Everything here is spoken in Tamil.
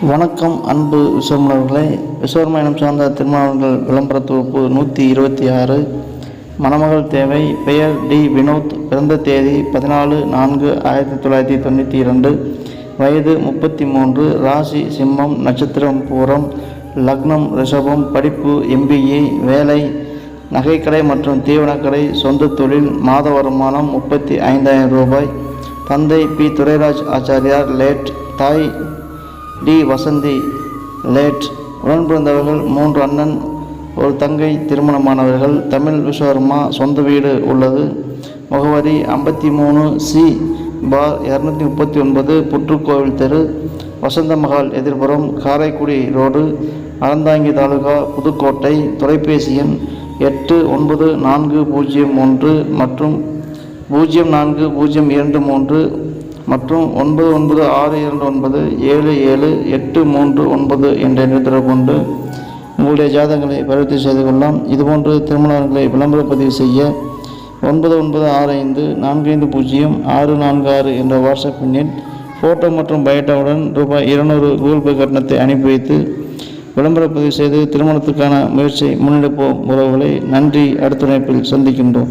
வணக்கம் அன்பு விஸ்வமலர்களே விஸ்வமயனம் சார்ந்த திருமணங்கள் விளம்பர தொகுப்பு நூற்றி இருபத்தி ஆறு. மணமகள் தேவை. பெயர் டி. வினோத். பிறந்த தேதி பதினாலு நான்கு ஆயிரத்தி தொள்ளாயிரத்தி தொண்ணூற்றி இரண்டு. வயது முப்பத்தி மூன்று ராசி சிம்மம் நட்சத்திரம் பூரம் லக்னம் ரிஷபம் படிப்பு எம்பிஏ வேலை நகைக்கடை மற்றும் தீவனக்கடை சொந்த தொழில் மாத வருமானம் முப்பத்தி ஐந்தாயிரம் ரூபாய். தந்தை பி. துரைராஜ் ஆச்சாரியார் லேட். தாய் டி. வசந்தி லேட். உடன் பிறந்தவர்கள் மூன்று அண்ணன் ஒரு தங்கை திருமணமானவர்கள். தமிழ் விஸ்வகர்மா சொந்த வீடு உள்ளது. முகவரி ஐம்பத்தி மூணு சி. பார் இரநூத்தி முப்பத்தி ஒன்பது புற்றுக்கோவில் தெரு வசந்த மகால் எதிர்ப்புறம் காரைக்குடி ரோடு அறந்தாங்கி தாலுகா புதுக்கோட்டை தொலைபேசி எண் எட்டு ஒன்பது நான்கு பூஜ்ஜியம் ஒன்று மற்றும் பூஜ்ஜியம் நான்கு பூஜ்ஜியம் இரண்டு மூன்று மற்றும் ஒன்பது ஒன்பது ஆறு இரண்டு ஒன்பது ஏழு ஏழு எட்டு மூன்று ஒன்பது என்ற எண்ணை கொண்டு உங்களுடைய ஜாதகங்களை பரிவர்த்தனை செய்து கொள்ளலாம். இதுபோன்று திருமணங்களை விளம்பர பதிவு செய்ய ஒன்பது ஒன்பது ஆறு ஐந்து நான்கு ஐந்து பூஜ்ஜியம் ஆறு நான்கு ஆறு என்ற வாட்ஸ்அப் எண்ணில் ஃபோட்டோ மற்றும் பயோட்டாவுடன் ரூபாய் இருநூறு கூகுள் பே கட்டணத்தை அனுப்பி வைத்து விளம்பர பதிவு செய்து திருமணத்துக்கான முயற்சியை முன்னெடுப்போம். உறவுகளை நன்றி. அடுத்த இணைப்பில் சந்திக்கின்றோம்.